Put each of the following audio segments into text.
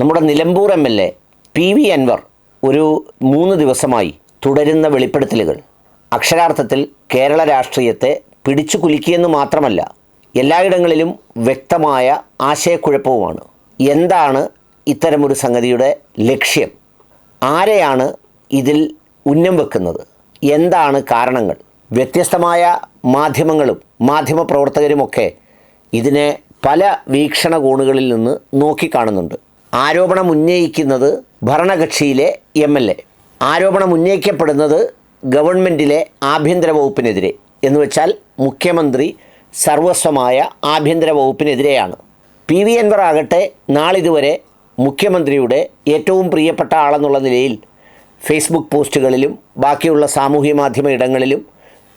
നമ്മുടെ Nilambur M L A P V Anvar ഒരു മൂന്ന് ദിവസമായി തുടരുന്ന വെളിപ്പെടുത്തലുകൾ. അക്ഷരാർത്ഥത്തിൽ കേരള രാഷ്ട്രീയത്തെ പിടിച്ചു കുലുക്കിയെന്ന് മാത്രമല്ല എല്ലായിടങ്ങളിലും വ്യക്തമായ ആശയക്കുഴപ്പവുമാണ്. എന്താണ് ഇത്തരമൊരു സംഗതിയുടെ ലക്ഷ്യം? ആരെയാണ് ഇതിൽ ഉന്നം വെക്കുന്നത്? എന്താണ് കാരണങ്ങൾ? വ്യത്യസ്തമായ മാധ്യമങ്ങളും മാധ്യമപ്രവർത്തകരുമൊക്കെ ഇതിനെ പല വീക്ഷണകോണുകളിൽ നിന്ന് നോക്കിക്കാണുന്നുണ്ട്. ആരോപണം ഉന്നയിക്കുന്നത് ഭരണകക്ഷിയിലെ എം എൽ എ. ആരോപണം ഉന്നയിക്കപ്പെടുന്നത് ഗവൺമെന്റിലെ ആഭ്യന്തര വകുപ്പിനെതിരെ. എന്ന് വെച്ചാൽ മുഖ്യമന്ത്രി സർവസ്വമായ ആഭ്യന്തര വകുപ്പിനെതിരെയാണ്. പി വി അൻവർ ആകട്ടെ നാളിതുവരെ മുഖ്യമന്ത്രിയുടെ ഏറ്റവും പ്രിയപ്പെട്ട ആളെന്നുള്ള നിലയിൽ ഫേസ്ബുക്ക് പോസ്റ്റുകളിലും ബാക്കിയുള്ള സാമൂഹ്യ മാധ്യമ ഇടങ്ങളിലും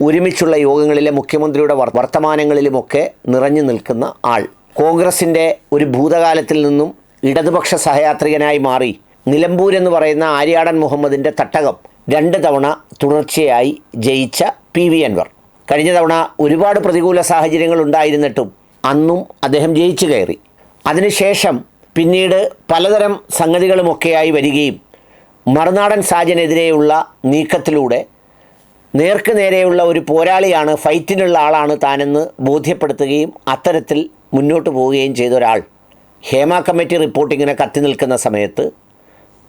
ഒരുമിച്ചുള്ള യോഗങ്ങളിലെ മുഖ്യമന്ത്രിയുടെ വർ- വർത്തമാനങ്ങളിലുമൊക്കെ നിറഞ്ഞു നിൽക്കുന്ന ആൾ. കോൺഗ്രസിന്റെ ഒരു ഭൂതകാലത്തിൽ നിന്നും ഇടതുപക്ഷ സഹയാത്രികനായി മാറി. നിലമ്പൂർ എന്ന് പറയുന്ന ആര്യാടൻ മുഹമ്മദിന്റെ തട്ടകം രണ്ട് തവണ തുടർച്ചയായി ജയിച്ച പി വി അൻവർ. കഴിഞ്ഞ തവണ ഒരുപാട് പ്രതികൂല സാഹചര്യങ്ങൾ ഉണ്ടായിരുന്നിട്ടും അന്നും അദ്ദേഹം ജയിച്ചു കയറി. അതിനുശേഷം പിന്നീട് പലതരം സംഗതികളുമൊക്കെയായി വരികയും മറുനാടൻ സാജനെതിരെയുള്ള നീക്കത്തിലൂടെ നേർക്ക് നേരെയുള്ള ഒരു പോരാളിയാണ് ഫൈറ്റിനുള്ള ആളാണ് താനെന്ന് ബോധ്യപ്പെടുത്തുകയും അത്തരത്തിൽ മുന്നോട്ട് പോവുകയും ചെയ്ത ഒരാൾ ഹേമ കമ്മിറ്റി റിപ്പോർട്ടിങ്ങിനെ കത്തി നിൽക്കുന്ന സമയത്ത്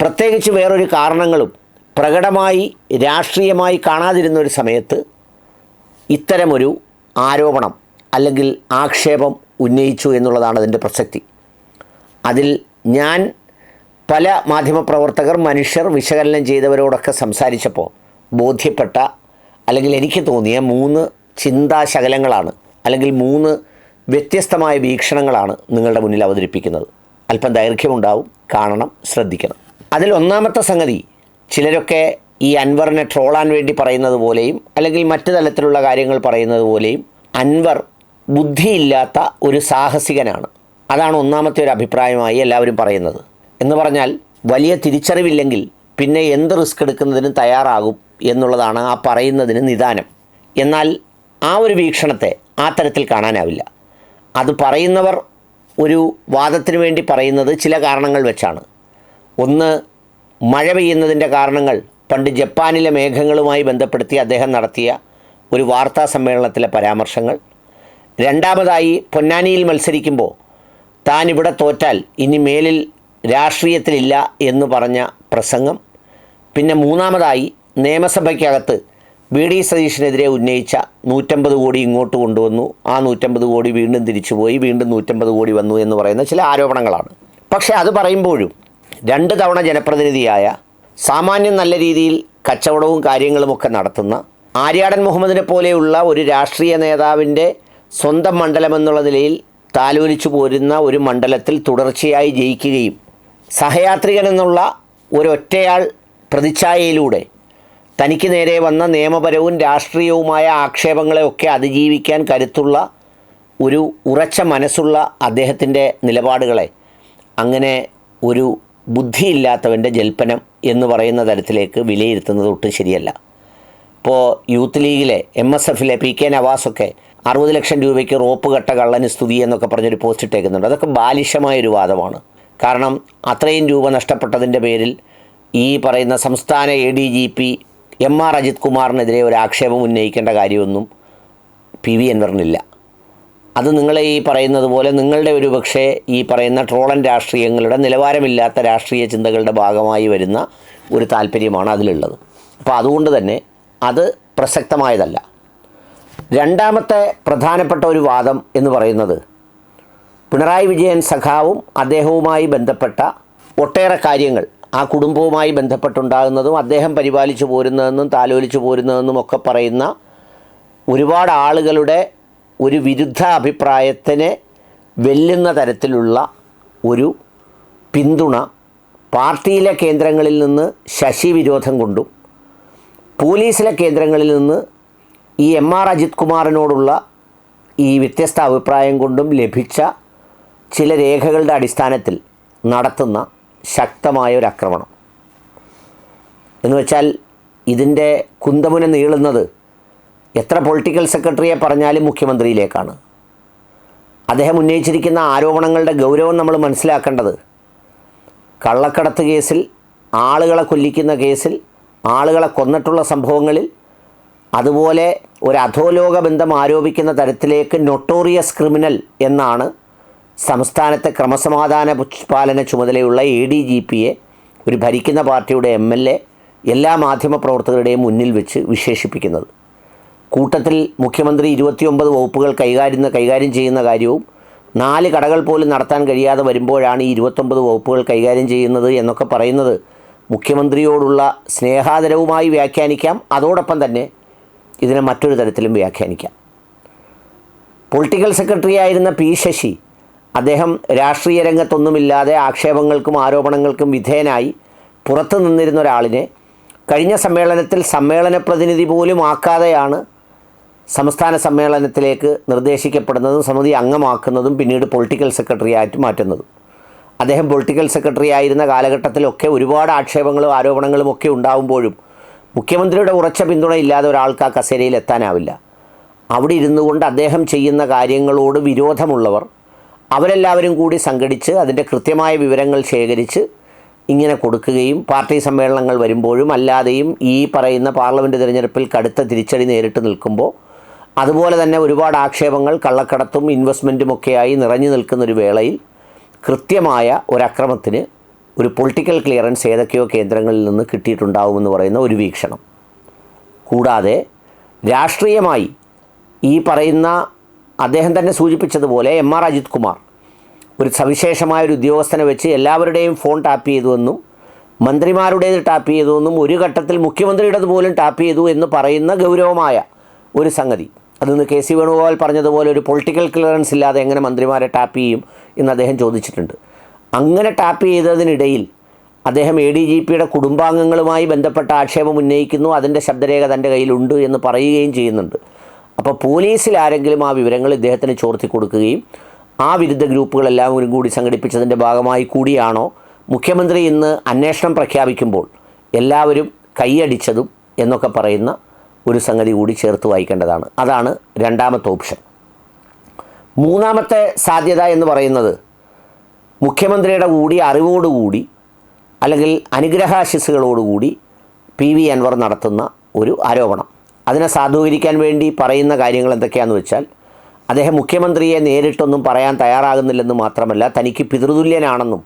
പ്രത്യേകിച്ച് വേറൊരു കാരണങ്ങളും പ്രകടമായി രാഷ്ട്രീയമായി കാണാതിരുന്ന ഒരു സമയത്ത് ഇത്തരമൊരു ആരോപണം അല്ലെങ്കിൽ ആക്ഷേപം ഉന്നയിച്ചു എന്നുള്ളതാണ് അതിന്റെ പ്രസക്തി. അതിൽ ഞാൻ പല മാധ്യമപ്രവർത്തകർ മനുഷ്യർ വിശകലനം ചെയ്തവരോടൊക്കെ സംസാരിച്ചപ്പോൾ ബോധ്യപ്പെട്ട അല്ലെങ്കിൽ എനിക്ക് തോന്നിയ മൂന്ന് ചിന്താശകലങ്ങളാണ് അല്ലെങ്കിൽ മൂന്ന് വ്യത്യസ്തമായ വീക്ഷണങ്ങളാണ് നിങ്ങളുടെ മുന്നിൽ അവതരിപ്പിക്കുന്നത്. അല്പം ദൈർഘ്യമുണ്ടാവും കാണണം ശ്രദ്ധിക്കണം. അതിൽ ഒന്നാമത്തെ സംഗതി ചിലരൊക്കെ ഈ അൻവറിനെ ട്രോളാൻ വേണ്ടി പറയുന്നത് പോലെയും അല്ലെങ്കിൽ മറ്റു തലത്തിലുള്ള കാര്യങ്ങൾ പറയുന്നത് പോലെയും അൻവർ ബുദ്ധിയില്ലാത്ത ഒരു സാഹസികനാണ്. അതാണ് ഒന്നാമത്തെ ഒരു അഭിപ്രായമായി എല്ലാവരും പറയുന്നത്. എന്ന് പറഞ്ഞാൽ വലിയ തിരിച്ചറിവില്ലെങ്കിൽ പിന്നെ എന്ത് റിസ്ക് എടുക്കുന്നതിനും തയ്യാറാകും എന്നുള്ളതാണ് ആ പറയുന്നതിന് നിദാനം. എന്നാൽ ആ ഒരു വീക്ഷണത്തെ ആ തരത്തിൽ കാണാനാവില്ല. അത് പറയുന്നവർ ഒരു വാദത്തിന് വേണ്ടി പറയുന്നത് ചില കാരണങ്ങൾ വെച്ചാണ്. ഒന്ന് മഴ പെയ്യുന്നതിന്റെ കാരണങ്ങൾ. പണ്ട് ജപ്പാനിലെ മേഘങ്ങളുമായി ബന്ധപ്പെടുത്തി അദ്ദേഹം നടത്തിയ ഒരു വാർത്താ സമ്മേളനത്തിലെ പരാമർശങ്ങൾ. രണ്ടാമതായി പൊന്നാനിയിൽ മത്സരിക്കുമ്പോൾ താൻ ഇവിടെ തോറ്റാൽ ഇനി മേലിൽ രാഷ്ട്രീയത്തിലില്ല എന്ന് പറഞ്ഞ പ്രസംഗം. പിന്നെ മൂന്നാമതായി നിയമസഭയ്ക്കകത്ത് വി ഡി സതീഷിനെതിരെ ഉന്നയിച്ച നൂറ്റമ്പത് കോടി ഇങ്ങോട്ട് കൊണ്ടുവന്നു. ആ നൂറ്റമ്പത് കോടി വീണ്ടും തിരിച്ചുപോയി. വീണ്ടും നൂറ്റമ്പത് കോടി വന്നു എന്ന് പറയുന്ന ചില ആരോപണങ്ങളാണ്. പക്ഷേ അത് പറയുമ്പോഴും രണ്ട് തവണ ജനപ്രതിനിധിയായ സാമാന്യം നല്ല രീതിയിൽ കച്ചവടവും കാര്യങ്ങളുമൊക്കെ നടത്തുന്ന ആര്യാടൻ മുഹമ്മദിനെ പോലെയുള്ള ഒരു രാഷ്ട്രീയ നേതാവിന്റെ സ്വന്തം മണ്ഡലമെന്നുള്ള നിലയിൽ താലോലിച്ചു പോരുന്ന ഒരു മണ്ഡലത്തിൽ തുടർച്ചയായി ജയിക്കുകയും സഹയാത്രികൻ എന്നുള്ള ഒരൊറ്റയാൾ പ്രതിച്ഛായയിലൂടെ തനിക്ക് നേരെ വന്ന നിയമപരവും രാഷ്ട്രീയവുമായ ആക്ഷേപങ്ങളെയൊക്കെ അതിജീവിക്കാൻ കരുത്തുള്ള ഒരു ഉറച്ച മനസ്സുള്ള അദ്ദേഹത്തിന്റെ നിലപാടുകളെ. അങ്ങനെ ഒരു ബുദ്ധിയില്ലാത്തവന്റെ ജൽപ്പനം എന്ന് പറയുന്ന തരത്തിലേക്ക് വിലയിരുത്തുന്നത് ഒട്ടും ശരിയല്ല. ഇപ്പോൾ യൂത്ത് ലീഗിലെ എം എസ് എഫിലെ പി കെ നവാസൊക്കെ അറുപത് ലക്ഷം രൂപയ്ക്ക് റോപ്പ് കെട്ട കള്ളന് സ്തുതി എന്നൊക്കെ പറഞ്ഞൊരു പോസ്റ്റ് ഇട്ടേക്കുന്നുണ്ട്. അതൊക്കെ ബാലിശമായൊരു വാദമാണ്. കാരണം അത്രയും രൂപ നഷ്ടപ്പെട്ടതിന്റെ പേരിൽ ഈ പറയുന്ന സംസ്ഥാന A D G P M R Ajith കുമാറിനെതിരെ ഒരു ആക്ഷേപം ഉന്നയിക്കേണ്ട കാര്യമൊന്നും പി വി അൻവറിനില്ല. അത് നിങ്ങളെ ഈ പറയുന്നത് പോലെ നിങ്ങളുടെ ഒരു പക്ഷേ ഈ പറയുന്ന ട്രോളൻ രാഷ്ട്രീയങ്ങളുടെ നിലവാരമില്ലാത്ത രാഷ്ട്രീയ ചിന്തകളുടെ ഭാഗമായി വരുന്ന ഒരു താല്പര്യമാണ് അതിലുള്ളത്. അപ്പോൾ അതുകൊണ്ട് തന്നെ അത് പ്രസക്തമായതല്ല. രണ്ടാമത്തെ പ്രധാനപ്പെട്ട ഒരു വാദം എന്ന് പറയുന്നത് പിണറായി വിജയൻ സഖാവും അദ്ദേഹവുമായി ബന്ധപ്പെട്ട ഒട്ടേറെ കാര്യങ്ങൾ ആ കുടുംബവുമായി ബന്ധപ്പെട്ടുണ്ടാകുന്നതും അദ്ദേഹം പരിപാലിച്ചു പോരുന്നതെന്നും താലോലിച്ചു പോരുന്നതെന്നും ഒക്കെ പറയുന്ന ഒരുപാട് ആളുകളുടെ ഒരു വിരുദ്ധ അഭിപ്രായത്തിനെ വെല്ലുന്ന തരത്തിലുള്ള ഒരു പിന്തുണ പാർട്ടിയിലെ കേന്ദ്രങ്ങളിൽ നിന്ന് ശശി വിരോധം കൊണ്ടും പോലീസിലെ കേന്ദ്രങ്ങളിൽ നിന്ന് ഈ എം ആർ അജിത് കുമാറിനോടുള്ള ഈ വ്യത്യസ്ത അഭിപ്രായം കൊണ്ടും ലഭിച്ച ചില രേഖകളുടെ അടിസ്ഥാനത്തിൽ നടത്തുന്ന ശക്തമായ ഒരു ആക്രമണം എന്ന് വെച്ചാൽ ഇതിന്റെ കുന്തമുന നീളുന്നത് എത്ര പൊളിറ്റിക്കൽ സെക്രട്ടറിയെ പറഞ്ഞാലും മുഖ്യമന്ത്രിയിലേക്കാണ്. അദ്ദേഹം ഉന്നയിച്ചിരിക്കുന്ന ആരോപണങ്ങളുടെ ഗൗരവം നമ്മൾ മനസ്സിലാക്കേണ്ടത് കള്ളക്കടത്ത് കേസിൽ ആളുകളെ കൊല്ലിക്കുന്ന കേസിൽ ആളുകളെ കൊന്നിട്ടുള്ള സംഭവങ്ങളിൽ അതുപോലെ ഒരു അധോലോക ബന്ധം ആരോപിക്കുന്ന തരത്തിലേക്ക് നൊട്ടോറിയസ് ക്രിമിനൽ എന്നാണ് സംസ്ഥാനത്തെ ക്രമസമാധാന പാലന ചുമതലയുള്ള എ ഡി ജി പിയെ ഒരു ഭരിക്കുന്ന പാർട്ടിയുടെ എം എൽ എ എല്ലാ മാധ്യമപ്രവർത്തകരുടെയും മുന്നിൽ വെച്ച് വിശേഷിപ്പിക്കുന്നത്. കൂട്ടത്തിൽ മുഖ്യമന്ത്രി ഇരുപത്തിയൊമ്പത് വകുപ്പുകൾ കൈകാര്യം കൈകാര്യം ചെയ്യുന്ന കാര്യവും നാല് കടകൾ പോലും നടത്താൻ കഴിയാതെ വരുമ്പോഴാണ് ഈ ഇരുപത്തൊമ്പത് വകുപ്പുകൾ കൈകാര്യം ചെയ്യുന്നത് എന്നൊക്കെ പറയുന്നത് മുഖ്യമന്ത്രിയോടുള്ള സ്നേഹാദരവുമായി വ്യാഖ്യാനിക്കാം. അതോടൊപ്പം തന്നെ ഇതിനെ മറ്റൊരു തരത്തിലും വ്യാഖ്യാനിക്കാം. പൊളിറ്റിക്കൽ സെക്രട്ടറി ആയിരുന്ന പി ശശി അദ്ദേഹം രാഷ്ട്രീയ രംഗത്തൊന്നുമില്ലാതെ ആക്ഷേപങ്ങൾക്കും ആരോപണങ്ങൾക്കും വിധേയനായി പുറത്തു നിന്നിരുന്ന ഒരാളിനെ കഴിഞ്ഞ സമ്മേളനത്തിൽ സമ്മേളന പ്രതിനിധി പോലും ആക്കാതെയാണ് സംസ്ഥാന സമ്മേളനത്തിലേക്ക് നിർദ്ദേശിക്കപ്പെടുന്നതും സമിതി അംഗമാക്കുന്നതും പിന്നീട് പൊളിറ്റിക്കൽ സെക്രട്ടറി ആയിട്ട് മാറ്റുന്നതും. അദ്ദേഹം പൊളിറ്റിക്കൽ സെക്രട്ടറി ആയിരുന്ന കാലഘട്ടത്തിലൊക്കെ ഒരുപാട് ആക്ഷേപങ്ങളും ആരോപണങ്ങളും ഒക്കെ ഉണ്ടാവുമ്പോഴും മുഖ്യമന്ത്രിയുടെ ഉറച്ച പിന്തുണ ഇല്ലാതെ ഒരാൾക്ക് ആ കസേരയിൽ എത്താനാവില്ല. അവിടെ ഇരുന്നുകൊണ്ട് അദ്ദേഹം ചെയ്യുന്ന കാര്യങ്ങളോട് വിരോധമുള്ളവർ അവരെല്ലാവരും കൂടി സംഘടിച്ച് അതിന്റെ കൃത്യമായ വിവരങ്ങൾ ശേഖരിച്ച് ഇങ്ങനെ കൊടുക്കുകയും പാർട്ടി സമ്മേളനങ്ങൾ വരുമ്പോഴും അല്ലാതെയും ഈ പറയുന്ന പാർലമെന്റ് തിരഞ്ഞെടുപ്പിൽ കടുത്ത തിരിച്ചടി നേരിട്ട് നിൽക്കുമ്പോൾ അതുപോലെ തന്നെ ഒരുപാട് ആക്ഷേപങ്ങൾ കള്ളക്കടത്തും ഇൻവെസ്റ്റ്മെന്റും ഒക്കെയായി നിറഞ്ഞു നിൽക്കുന്നൊരു വേളയിൽ കൃത്യമായ ഒരക്രമത്തിന് ഒരു പൊളിറ്റിക്കൽ ക്ലിയറൻസ് ഏതൊക്കെയോ കേന്ദ്രങ്ങളിൽ നിന്ന് കിട്ടിയിട്ടുണ്ടാവുമെന്ന് പറയുന്ന ഒരു വീക്ഷണം. കൂടാതെ രാഷ്ട്രീയമായി ഈ പറയുന്ന അദ്ദേഹം തന്നെ സൂചിപ്പിച്ചതുപോലെ എം ആർ അജിത് കുമാർ. ഒരു സവിശേഷമായ ഒരു ഉദ്യോഗസ്ഥനെ വെച്ച് എല്ലാവരുടെയും ഫോൺ ടാപ്പ് ചെയ്തുവെന്നും മന്ത്രിമാരുടേത് ടാപ്പ് ചെയ്തുവെന്നും ഒരു ഘട്ടത്തിൽ മുഖ്യമന്ത്രിയുടേത് പോലും ടാപ്പ് ചെയ്തു എന്ന് പറയുന്ന ഗൗരവമായ ഒരു സംഗതി. അതിന്ന് കെ സി വേണുഗോപാൽ പറഞ്ഞതുപോലെ ഒരു പൊളിറ്റിക്കൽ ക്ലിയറൻസ് ഇല്ലാതെ എങ്ങനെ മന്ത്രിമാരെ ടാപ്പ് ചെയ്യും എന്ന് അദ്ദേഹം ചോദിച്ചിട്ടുണ്ട്. അങ്ങനെ ടാപ്പ് ചെയ്തതിനിടയിൽ അദ്ദേഹം എ ഡി ജി പിയുടെ കുടുംബാംഗങ്ങളുമായി ബന്ധപ്പെട്ട ആക്ഷേപം ഉന്നയിക്കുന്നു അതിന്റെ ശബ്ദരേഖ തന്റെ കയ്യിലുണ്ട് എന്ന് പറയുകയും ചെയ്യുന്നുണ്ട്. അപ്പോൾ പോലീസിൽ ആരെങ്കിലും ആ വിവരങ്ങൾ ഇദ്ദേഹത്തിന് ചോർത്തി കൊടുക്കുകയും ആ വിരുദ്ധ ഗ്രൂപ്പുകളെല്ലാവരും കൂടി സംഘടിപ്പിച്ചതിന്റെ ഭാഗമായി കൂടിയാണോ? മുഖ്യമന്ത്രി ഇന്ന് അന്വേഷണം പ്രഖ്യാപിക്കുമ്പോൾ എല്ലാവരും കൈയടിച്ചതും എന്നൊക്കെ പറയുന്ന ഒരു സംഗതി കൂടി ചേർത്ത് വായിക്കേണ്ടതാണ്. അതാണ് രണ്ടാമത്തെ ഓപ്ഷൻ. മൂന്നാമത്തെ സാധ്യത എന്ന് പറയുന്നത് മുഖ്യമന്ത്രിയുടെ കൂടി അറിവോടുകൂടി അല്ലെങ്കിൽ അനുഗ്രഹാശിസുകളോടുകൂടി പി വി അൻവർ നടത്തുന്ന ഒരു ആരോപണം. അതിനെ സാധൂകരിക്കാൻ വേണ്ടി പറയുന്ന കാര്യങ്ങൾ എന്തൊക്കെയാണെന്ന് വെച്ചാൽ അദ്ദേഹം മുഖ്യമന്ത്രിയെ നേരിട്ടൊന്നും പറയാൻ തയ്യാറാകുന്നില്ലെന്ന് മാത്രമല്ല തനിക്ക് പിതൃതുല്യനാണെന്നും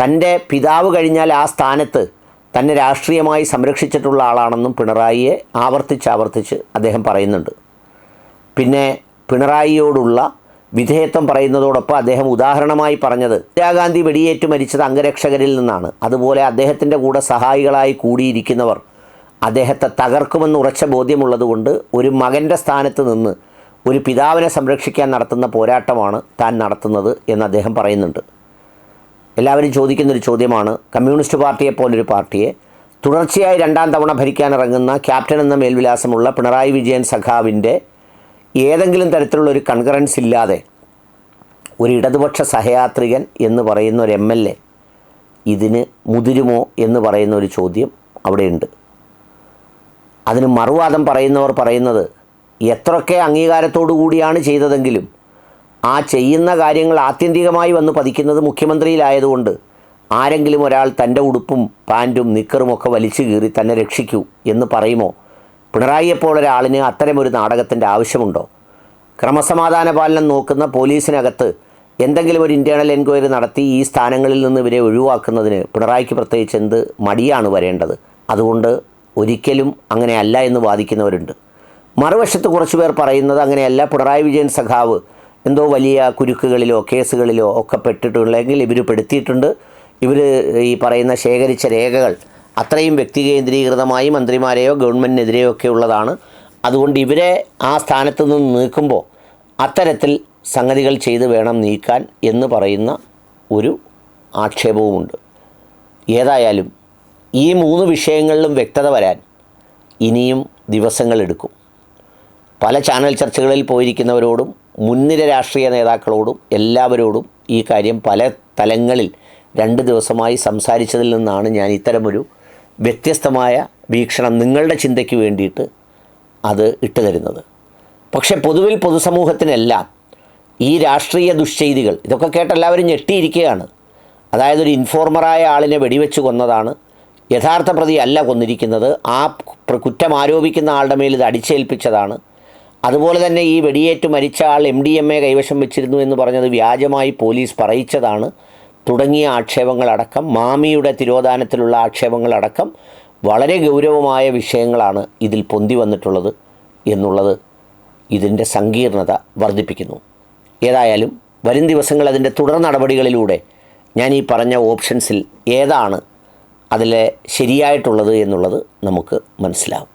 തന്റെ പിതാവ് കഴിഞ്ഞാൽ ആ സ്ഥാനത്ത് തന്നെ രാഷ്ട്രീയമായി സംരക്ഷിച്ചിട്ടുള്ള ആളാണെന്നും പിണറായിയെ ആവർത്തിച്ച് ആവർത്തിച്ച് അദ്ദേഹം പറയുന്നുണ്ട്. പിന്നെ പിണറായിയോടുള്ള വിധേയത്വം പറയുന്നതോടൊപ്പം അദ്ദേഹം ഉദാഹരണമായി പറഞ്ഞത് ഇന്ദിരാഗാന്ധി വെടിയേറ്റ് മരിച്ചത് അംഗരക്ഷകരിൽ നിന്നാണ്. അതുപോലെ അദ്ദേഹത്തിന്റെ കൂടെ സഹായികളായി കൂടിയിരിക്കുന്നവർ അദ്ദേഹത്തെ തകർക്കുമെന്ന് ഉറച്ച ബോധ്യമുള്ളതുകൊണ്ട് ഒരു മകന്റെ സ്ഥാനത്ത് നിന്ന് ഒരു പിതാവിനെ സംരക്ഷിക്കാൻ നടത്തുന്ന പോരാട്ടമാണ് താൻ നടത്തുന്നത് എന്ന് അദ്ദേഹം പറയുന്നുണ്ട്. എല്ലാവരും ചോദിക്കുന്നൊരു ചോദ്യമാണ് കമ്മ്യൂണിസ്റ്റ് പാർട്ടിയെ പോലൊരു പാർട്ടിയെ തുടർച്ചയായി രണ്ടാം തവണ ഭരിക്കാനിറങ്ങുന്ന ക്യാപ്റ്റൻ എന്ന മേൽവിലാസമുള്ള പിണറായി വിജയൻ സഖാവിന്റെ ഏതെങ്കിലും തരത്തിലുള്ള ഒരു കൺകറൻസ് ഇല്ലാതെ ഒരു ഇടതുപക്ഷ സഹയാത്രികൻ എന്ന് പറയുന്ന ഒരു എം എൽ എ ഇതിന് മുതിരുമോ എന്ന് പറയുന്ന ഒരു ചോദ്യം അവിടെയുണ്ട്. അതിന് മറുവാദം പറയുന്നവർ പറയുന്നത് എത്രയൊക്കെ അംഗീകാരത്തോടു കൂടിയാണ് ചെയ്തതെങ്കിലും ആ ചെയ്യുന്ന കാര്യങ്ങൾ ആത്യന്തികമായി വന്ന് പതിക്കുന്നത് മുഖ്യമന്ത്രിയിലായതുകൊണ്ട് ആരെങ്കിലും ഒരാൾ തന്റെ ഉടുപ്പും പാന്റും നിക്കറുമൊക്കെ വലിച്ചു കീറി തന്നെ രക്ഷിക്കൂ എന്ന് പറയുമോ? പിണറായിയെപ്പോലൊരാളിന് അത്തരമൊരു നാടകത്തിന്റെ ആവശ്യമുണ്ടോ? ക്രമസമാധാന പാലനം നോക്കുന്ന പോലീസിനകത്ത് എന്തെങ്കിലും ഒരു ഇന്റേണൽ എൻക്വയറി നടത്തി ഈ സ്ഥാനങ്ങളിൽ നിന്ന് ഇവരെ ഒഴിവാക്കുന്നതിന് പിണറായിക്ക് പ്രത്യേകിച്ച് എന്ത് മടിയാണ് വരേണ്ടത്? അതുകൊണ്ട് ഒരിക്കലും അങ്ങനെയല്ല എന്ന് വാദിക്കുന്നവരുണ്ട്. മറുവശത്ത് കുറച്ച് പേർ പറയുന്നത് അങ്ങനെയല്ല. പിണറായി വിജയൻ സഖാവ് എന്തോ വലിയ കുരുക്കുകളിലോ കേസുകളിലോ ഒക്കെ പെട്ടിട്ടുണ്ടെങ്കിൽ ഇവർ പെടുത്തിയിട്ടുണ്ട്. ഇവർ ഈ പറയുന്ന ശേഖരിച്ച രേഖകൾ അത്രയും വ്യക്തി കേന്ദ്രീകൃതമായി മന്ത്രിമാരെയോ ഗവൺമെന്റിനെതിരെയോ ഒക്കെ ഉള്ളതാണ്. അതുകൊണ്ട് ഇവരെ ആ സ്ഥാനത്ത് നിന്ന് നീക്കുമ്പോൾ അത്തരത്തിൽ സംഗതികൾ ചെയ്ത് വേണം നീക്കാൻ എന്ന് പറയുന്ന ഒരു ആക്ഷേപവുമുണ്ട്. ഏതായാലും ഈ മൂന്ന് വിഷയങ്ങളിലും വ്യക്തത വരാൻ ഇനിയും ദിവസങ്ങളെടുക്കും പല ചാനൽ ചർച്ചകളിൽ പോയിരിക്കുന്നവരോടും മുൻനിര രാഷ്ട്രീയ നേതാക്കളോടും എല്ലാവരോടും ഈ കാര്യം പല തലങ്ങളിൽ രണ്ട് ദിവസമായി സംസാരിച്ചതിൽ നിന്നാണ് ഞാൻ ഇത്തരമൊരു വ്യത്യസ്തമായ വീക്ഷണം നിങ്ങളുടെ ചിന്തയ്ക്ക് വേണ്ടിയിട്ട് അത് ഇട്ട് തരുന്നത്. പക്ഷേ പൊതുവിൽ പൊതുസമൂഹത്തിനെല്ലാം ഈ രാഷ്ട്രീയ ദുശ്ചെയ്തികൾ ഇതൊക്കെ കേട്ട് എല്ലാവരും ഞെട്ടിയിരിക്കുകയാണ്. അതായത് ഒരു ഇൻഫോർമറായ ആളിനെ വെടിവെച്ച് കൊന്നതാണ് യഥാർത്ഥ പ്രതി അല്ല കൊന്നിരിക്കുന്നത്. ആ കുറ്റം ആരോപിക്കുന്ന ആളുടെ മേൽ ഇത് അടിച്ചേൽപ്പിച്ചതാണ്. അതുപോലെ തന്നെ ഈ വെടിയേറ്റ് മരിച്ച ആൾ എം ഡി എം എ കൈവശം വെച്ചിരുന്നു എന്ന് പറഞ്ഞത് വ്യാജമായി പോലീസ് പറയിച്ചതാണ്. തുടങ്ങിയ ആക്ഷേപങ്ങളടക്കം മാമിയുടെ തിരോധാനത്തിലുള്ള ആക്ഷേപങ്ങളടക്കം വളരെ ഗൗരവമായ വിഷയങ്ങളാണ് ഇതിൽ പൊന്തി വന്നിട്ടുള്ളത് എന്നുള്ളത് ഇതിന്റെ സങ്കീർണത വർദ്ധിപ്പിക്കുന്നു. ഏതായാലും വരും ദിവസങ്ങൾ അതിന്റെ തുടർ നടപടികളിലൂടെ ഞാൻ ഈ പറഞ്ഞ ഓപ്ഷൻസിൽ ഏതാണ് അതിലെ ശരിയായിട്ടുള്ളത് എന്നുള്ളത് നമുക്ക് മനസ്സിലാവും.